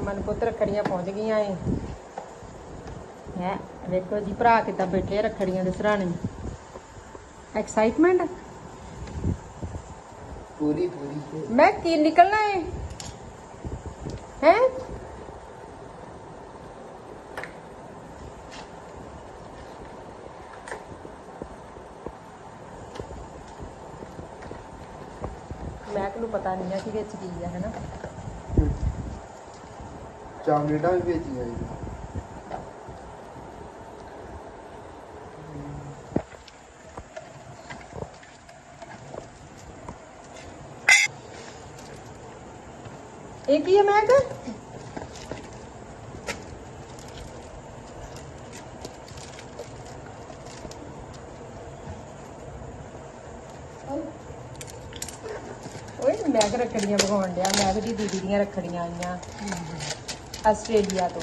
ਹਰਮਨ ਪੁੱਤ ਰੱਖੜੀਆਂ ਪਹੁੰਚ ਗਈਆਂ ਏ। ਹੈ ਵੇਖੋ ਜੀ ਭਰਾ ਕਿੱਦਾਂ ਬੈਠੇ ਰੱਖੜੀਆਂ ਦੇ ਸਰਾਣੇ। ਐਕਸਾਈਟਮੈਂਟ ਪੂਰੀ ਪੂਰੀ। ਮੈਂ ਕੀ ਨਿਕਲਣਾ ਏ? ਹੈ? ਮੈਕ ਨੂੰ ਪਤਾ ਨਹੀਂ ਆ ਕਿ ਵਿੱਚ ਕੀ ਆ ਹੈਨਾ? ਚਾਕਲੇਟਾਂ ਵੀ ਵੇਚੀਆਂ ਜੀ। ਇਹ ਕੀ ਹੈ ਮੈਕ? ਓਏ, ਮੈਕ ਰੱਖੜੀਆਂ ਵਿਖਾਉਣ ਡਿਆ ਮੈਂ ਦੀ ਦੀਦੀ ਦੀਆਂ ਰੱਖੜੀਆਂ ਆਈਆਂ। ਆਸਟ੍ਰੇਲੀਆ ਤੋਂ।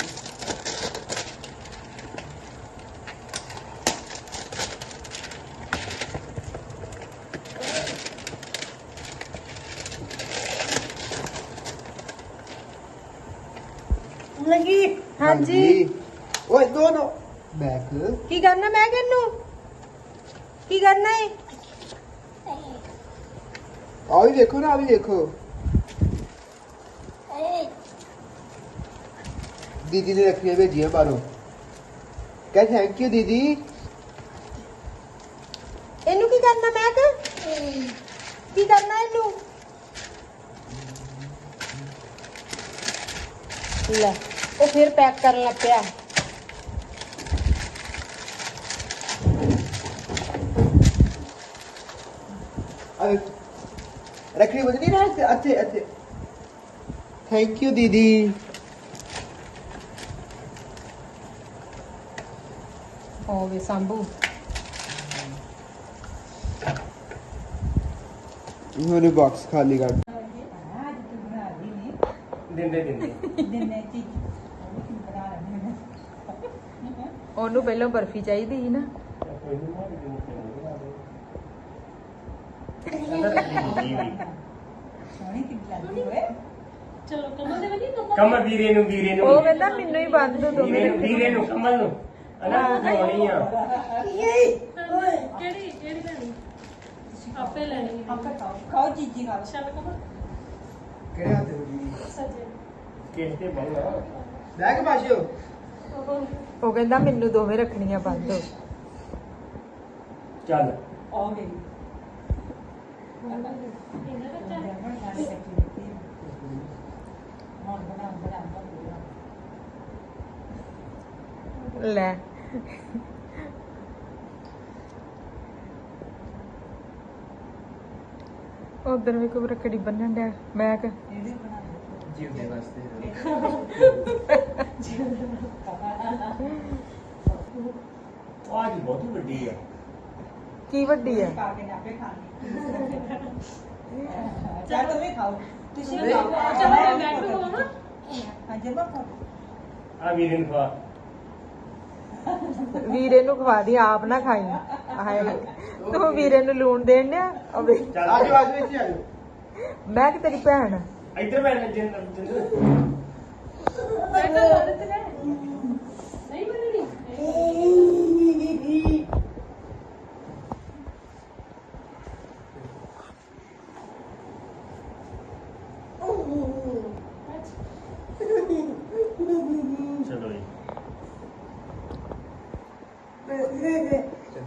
ਲੱਗੀ ਹਾਂਜੀ। ਓਏ ਦੋਨੋਂ ਬੈਕ ਕੀ ਕਰਨਾ ਮੈਂ ਕਿੰਨੂੰ ਕੀ ਕਰਨਾ ਹੈ ਆ ਵੀ ਦੇਖੋ ਨਾ ਆ ਵੀ ਦੇਖੋ। ਦੀਦੀ ਨੇ ਰੱਖੀਆਂ ਭੇਜੀਆਂ ਬਾਹਰੋਂ। ਕਹ ਥੈਂਕ ਯੂ ਦੀਦੀ। ਇਹਨੂੰ ਕੀ ਕਰਨਾ ਮੈਂ ਕਿ ਕੀ ਕਰਨਾ ਇਹਨੂੰ? ਲੈ ਉਹ ਫਿਰ ਪੈਕ ਕਰਨ ਲੱਗ ਪਿਆ। ਰੱਖੜੀ ਬਦਲੀ ਨਾ ਇੱਥੇ ਇੱਥੇ ਥੈਂਕ ਯੂ ਦੀਦੀ। ਹੋਵੇ ਸੰਭੂ। ਉਹਨੇ ਬਾਕਸ ਖਾਲੀ ਕਰ। ਦਿੰਦੇ ਦਿੰਦੇ। ਉਹਨੂੰ ਪਹਿਲਾਂ ਬਰਫੀ ਚਾਹੀਦੀ ਸੀ ਨਾ। ਸੋਹਣੀ ਕਿ ਲੱਗਦੀ ਹੋਏ ਕਮਲ ਵੀਰੇ ਨੂੰ ਵੀਰੇ ਨੂੰ। ਉਹ ਕਹਿੰਦਾ ਮੈਨੂੰ ਹੀ ਬੰਦ ਦੋ ਵੀਰੇ ਨੂੰ ਵੀਰੇ ਨੂੰ ਕਮਲ ਨੂੰ। ਅਨਾ ਬਣਾਉਣੀ ਆ ਕਿਹੜੀ ਕਿਹੜੀ ਲੈਣੀ ਆਪੇ ਲੈਣੀ ਹੈ ਆਪੇ ਖਾਓ ਖਾਓ ਚੀਜ਼ੀ ਖਾਓ ਚੱਲ ਕਮਾ ਕਿਹੜੇ ਹੱਥ ਦੀ ਸੱਜੇ ਕਿਸ ਤੇ ਬੰਗਾ ਬੈਗ ਪਾਸ਼ੋ ਉਹ ਕਹਿੰਦਾ ਮੈਨੂੰ ਦੋਵੇਂ ਰੱਖਣੀਆਂ ਬੰਦ। ਹੋ ਚੱਲ। ਆ ਗਈ ਇਹਨਾਂ ਦਾ ਚੱਲ ਬਣਾ ਕੇ ਰੱਖੀ ਹਾਂ ਬਣਾ ਬਣਾ ਬਣਾ ਲੈ ਉਧਰ ਵੀ ਕੋਈ ਰੱਖੜੀ ਬੰਨਣ ਡਿਆ ਮੈਂ ਕਿ ਇਹਦੇ ਬਣਾ ਜੀਵਦੇ ਵਾਸਤੇ ਉਹ ਅੱਜ ਬਹੁਤ ਹੀ ਵੱਡੀ ਆ ਕੀ ਵੱਡੀ ਆ ਪਾ ਕੇ ਆਪੇ ਖਾਣੀ ਚੱਲ ਤੁਸੀਂ ਖਾਓ ਤੁਸੀਂ ਨਹੀਂ। ਖਾਓ ਚਲੋ ਮੈਂ ਬੈਠ ਨੂੰ ਹੋਵਾਂ ਹਾਂ ਜਰੂਰ ਖਾਓ ਆ ਵੀਰੇ ਨੂੰ ਖਵਾ ਵੀਰੇ ਨੂੰ ਖਵਾ ਦੀ ਆਪ ਨਾ ਖਾਈ। ਹਾਏ ਤੂੰ ਵੀਰੇ ਨੂੰ ਲੂਣ ਦੇਣ ਡਿਆ? ਅਵੇ ਚੱਲ ਆਜੋ ਆਜੋ ਇੱਥੇ ਆਜੋ। ਮੈਂ ਕਿ ਤੇਰੀ ਭੈਣ। ਇੱਧਰ ਬੈਠ ਜਿੰਦਰ ਜਿੰਦਰ ਬੈਠੋ ਉਹਦੇ ਤੇ ਬੈਠ ਨਹੀਂ ਬਣਨੀ ਚਲੋ ਜੀ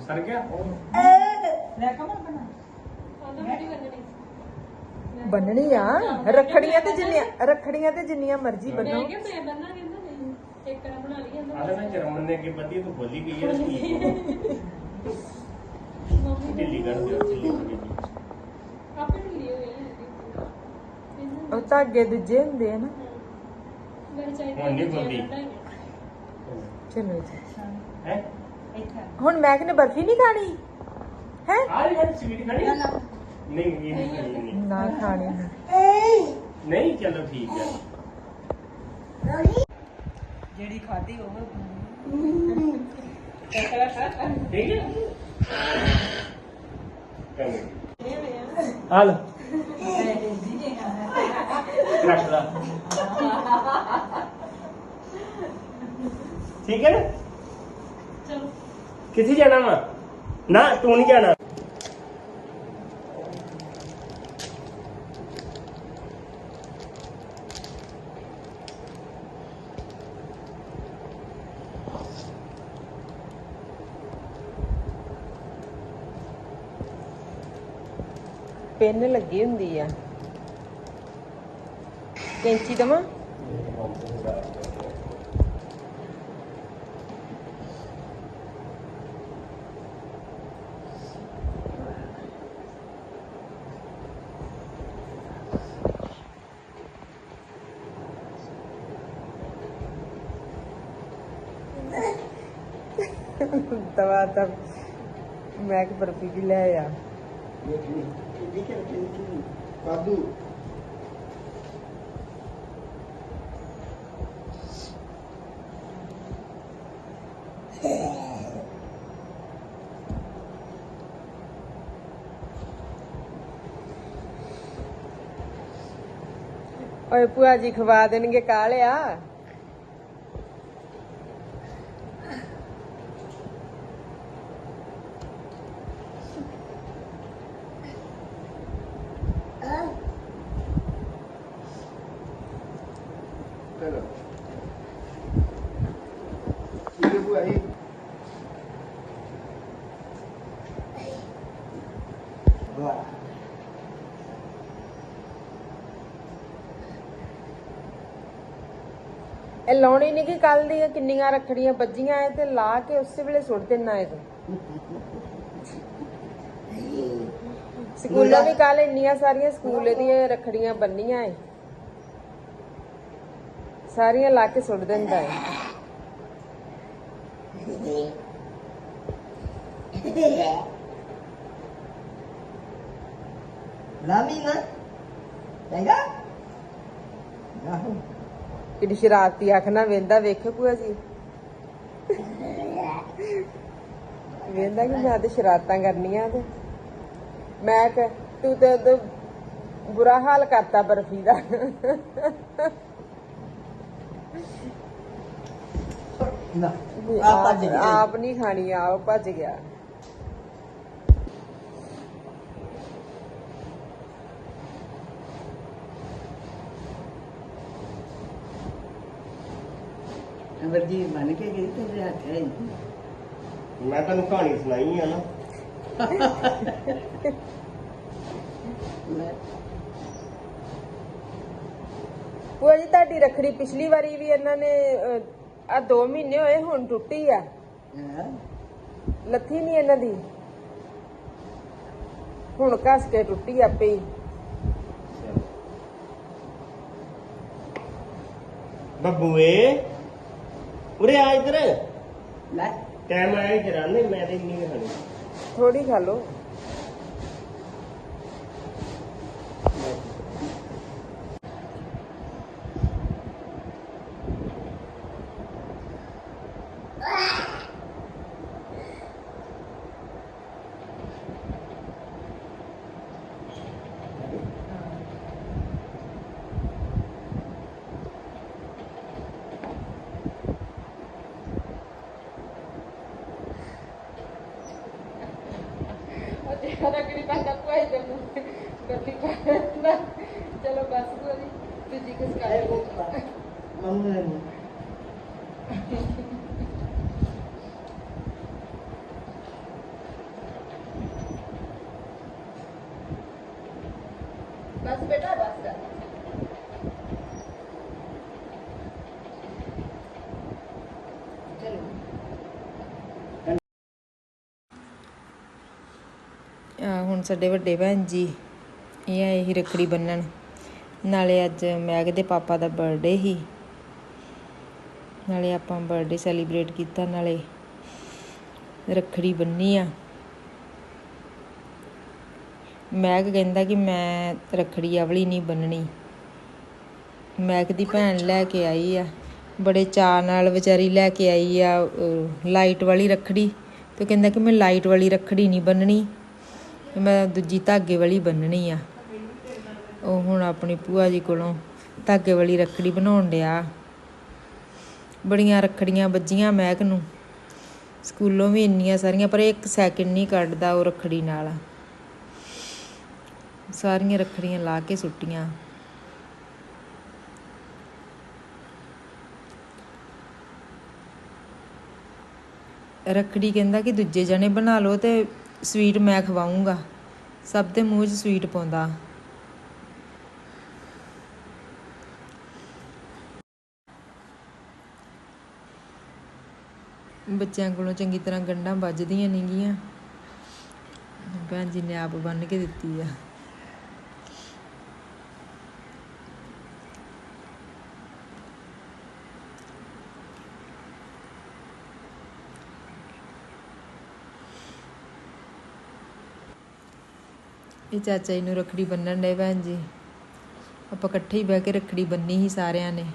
ਸਰ ਗਿਆ ਲੈ ਕਮਲ ਬਣਾ ਆਂਦਾ ਮੇਰੀ ਬਣਨੀ ਬੰਨਣੀ ਆ? ਰੱਖੜੀਆਂ ਤੇ ਜਿੰਨੀਆਂ ਰੱਖੜੀਆਂ ਤੇ ਜਿੰਨੀਆਂ ਮਰਜ਼ੀ ਬੰਨੋ। ਮੈਂ ਮੈਂ ਕਹਿੰਦਾ ਨਹੀਂ। ਇੱਕ ਬਣਾ ਲਈ ਬੱਦੀ ਤੂੰ ਬੋਲੀ ਗਈ ਆ ਢਿੱਲੀ ਕਰ ਦਿਓ ਢਿੱਲੀ ਆਪੇ ਉਹ ਧਾਗੇ ਦੂਜੇ ਹੁੰਦੇ ਆ ਨਾ। ਮੇਰੀ ਚਾਹੀਦੀ ਹੁਣ ਨਹੀਂ ਬੋਲਦੀ। ਚਲੋ ਜੀ। ਹੈ? ਹੁਣ ਮੈਂ ਕਿਨੇ ਬਰਫੀ ਨਹੀਂ ਖਾਣੀ? ਹੈ? ਆ ਰਹੀ ਹੈ ਸਵੀਟ ਖਾਣੀ? ਨਹੀਂ ਇਹ ਨਹੀਂ ਖਾਣੀ ਨਹੀਂ। ਨਾ ਖਾਣੀ ਨਹੀਂ ਚਲੋ ਠੀਕ ਹੈ ਜਿਹੜੀ ਖਾਦੀ ਉਹ ਠੀਕ ਹੈ। ਹਾਲ ਰੱਖ ਲਾ। ਠੀਕ ਹੈ ਨਾ? ਚਲੋ। ਕਿੱਥੇ ਜਾਣਾ ਵਾ? ਨਾ ਤੂੰ ਪਿੰਨ ਲੱਗੀ ਹੁੰਦੀ ਆ। ਕੈਂਚੀ ਦਵਾਂ? ਦਵਾ ਤਾਂ ਮੈਂ ਕਿ ਬਰਫੀ ਵੀ ਲੈ ਆ। ਕਾਦੂ ਓਏ ਭੂਆ ਜੀ ਖਵਾ ਦੇਣਗੇ ਕਾਲਿਆ ਚਲੋ ਇਹ ਬੁਆ ਇਹ ਵਾਹ ਇਹ ਲਾਉਣੀ ਨਹੀਂ ਕਿ ਕੱਲ ਦੀਆਂ ਕਿੰਨੀਆਂ ਰੱਖੜੀਆਂ ਵੱਜੀਆਂ ਐ ਤੇ ਲਾ ਕੇ ਉਸੇ ਵੇਲੇ ਸੁੱਟ ਦੇਣਾ ਇਹ ਸਕੂਲੋਂ ਵੀ ਕੱਲ ਇੰਨੀਆਂ ਸਾਰੀਆਂ ਸਕੂਲ ਦੀਆਂ ਰੱਖੜੀਆਂ ਬੰਨੀਆਂ ਐ ਸਾਰੀਆਂ ਲਾ ਕੇ ਸੁੱਟ ਦਿੰਦਾ ਹੈ ਲਾਮੀ ਨਾ। ਚੰਗਾ। ਆਹੋ। ਕਿਹੜੀ ਸ਼ਰਾਰਤੀ ਅੱਖ ਨਾਲ ਵੇਂਦਾ ਵੇਖੋ ਭੂਆ ਜੀ। ਵੇਂਦਾ ਕਿ ਮੈਂ ਤੇ ਸ਼ਰਾਰਤਾਂ ਕਰਨੀਆਂ ਤੇ। ਮੈਂ ਕਿ ਤੂੰ ਤੇ ਉਦੋਂ ਬੁਰਾ ਹਾਲ ਕਰਤਾ ਬਰਫੀ ਦਾ। ਨਾ ਵੀ ਆ ਭੱਜ ਆਪ- ਗਿਆ। ਆਪ ਨਹੀਂ ਖਾਣੀ ਆਪ ਭੱਜ ਗਿਆ। ਵਰਜੀ ਬਣ ਕੇ ਗਈ ਤੇ ਹੱਥ ਹੈ ਮੈਂ ਤੈਨੂੰ ਕਹਾਣੀ ਸੁਣਾਈ ਆ ਨਾ। ਭੂਆ ਜੀ ਤੁਹਾਡੀ ਰੱਖੜੀ ਪਿਛਲੀ ਵਾਰੀ ਵੀ ਇਹਨਾਂ ਨੇ ਆ 2 ਮਹੀਨੇ ਹੋਏ ਹੁਣ ਟੁੱਟੀ ਆ। ਲੱਥੀ ਨਹੀਂ ਇਹਨਾਂ ਦੀ। ਹੁਣ ਘਸ ਕੇ ਟੁੱਟੀ ਆਪੇ ਹੀ। ਬੱਬੂਏ ਉਰੇ ਆ ਇੱਧਰ। ਲੈ। ਟਾਈਮ ਆਇਆ ਜਰਾ ਨਹੀਂ ਮੈਂ ਤੇ ਇੰਨੀ ਖਾਣੀ। ਥੋੜੀ ਖਾ ਲਓ। ਗੱਡੀ ਪਾਉਂਦਾ ਚਲੋ ਬਸ ਭੂਆ ਜੀ ਦੂਜੀ ਕਿਸ ਕਰ ਮੰਮੀ ਨੇ ਬਸ ਬੇਟਾ ਬਸ। ਆ ਹੁਣ ਸਾਡੇ ਵੱਡੇ ਭੈਣ ਜੀ ਇਹ ਆਏ ਹੀ ਰੱਖੜੀ ਬੰਨਣ। ਨਾਲੇ ਅੱਜ ਮੈਗ ਦੇ ਪਾਪਾ ਦਾ ਬਰਥਡੇ ਸੀ। ਨਾਲੇ ਆਪਾਂ ਬਰਥਡੇ ਸੈਲੀਬ੍ਰੇਟ ਕੀਤਾ, ਨਾਲੇ ਰੱਖੜੀ ਬੰਨੀ ਆ। ਮੈਗ ਕਹਿੰਦਾ ਕਿ ਮੈਂ ਰੱਖੜੀ ਆਵਲੀ ਨਹੀਂ ਬੰਨਣੀ। ਮੈਗ ਦੀ ਭੈਣ ਲੈ ਕੇ ਆਈ ਆ। ਬੜੇ ਚਾਅ ਨਾਲ ਵਿਚਾਰੀ ਲੈ ਕੇ ਆਈ ਆ ਲਾਈਟ ਵਾਲੀ ਰੱਖੜੀ। ਤੇ ਕਹਿੰਦਾ ਕਿ ਮੈਂ ਲਾਈਟ ਵਾਲੀ ਰੱਖੜੀ ਨਹੀਂ ਬੰਨਣੀ। ਮੈਂ ਦੂਜੀ ਧਾਗੇ ਵਾਲੀ ਬੰਨਣੀ ਆ। ਉਹ ਹੁਣ ਆਪਣੀ ਭੂਆ ਜੀ ਕੋਲੋਂ ਧਾਗੇ ਵਾਲੀ ਰੱਖੜੀ ਬਣਾਉਣ ਡਿਆ। ਬੜੀਆਂ ਰੱਖੜੀਆਂ ਵੱਜੀਆਂ ਮਹਿਕ ਨੂੰ। ਸਕੂਲੋਂ ਵੀ ਇੰਨੀਆਂ ਸਾਰੀਆਂ, ਪਰ ਇੱਕ ਸੈਕਿੰਡ ਨਹੀਂ ਕੱਢਦਾ ਉਹ ਰੱਖੜੀ ਨਾਲ। ਸਾਰੀਆਂ ਰੱਖੜੀਆਂ ਲਾ ਕੇ ਸੁੱਟੀਆਂ। ਰੱਖੜੀ ਕਹਿੰਦਾ ਕਿ ਦੂਜੇ ਜਣੇ ਬਣਾ ਲਓ ਤੇ ਸਵੀਟ ਮੈਂ ਖਵਾਉਂਗਾ ਸਭ ਦੇ ਮੂੰਹ 'ਚ ਸਵੀਟ ਪਾਉਂਦਾ। ਬੱਚਿਆਂ ਕੋਲੋਂ ਚੰਗੀ ਤਰ੍ਹਾਂ ਗੰਢਾਂ ਵੱਜਦੀਆਂ ਨਹੀਂ ਗੀਆਂ। ਭੈਣ ਜੀ ਨੇ ਆਪ ਬੰਨ ਕੇ ਦਿੱਤੀ ਆ। ਇਹ ਚਾਚਾ ਜੀ ਨੂੰ ਰੱਖੜੀ ਬੰਨਣ ਡੇ ਭੈਣ ਜੀ। ਆਪਾਂ ਇਕੱਠੇ ਹੀ ਬਹਿ ਕੇ ਰੱਖੜੀ ਬੰਨੀ ਹੀ ਸਾਰਿਆਂ ਨੇ।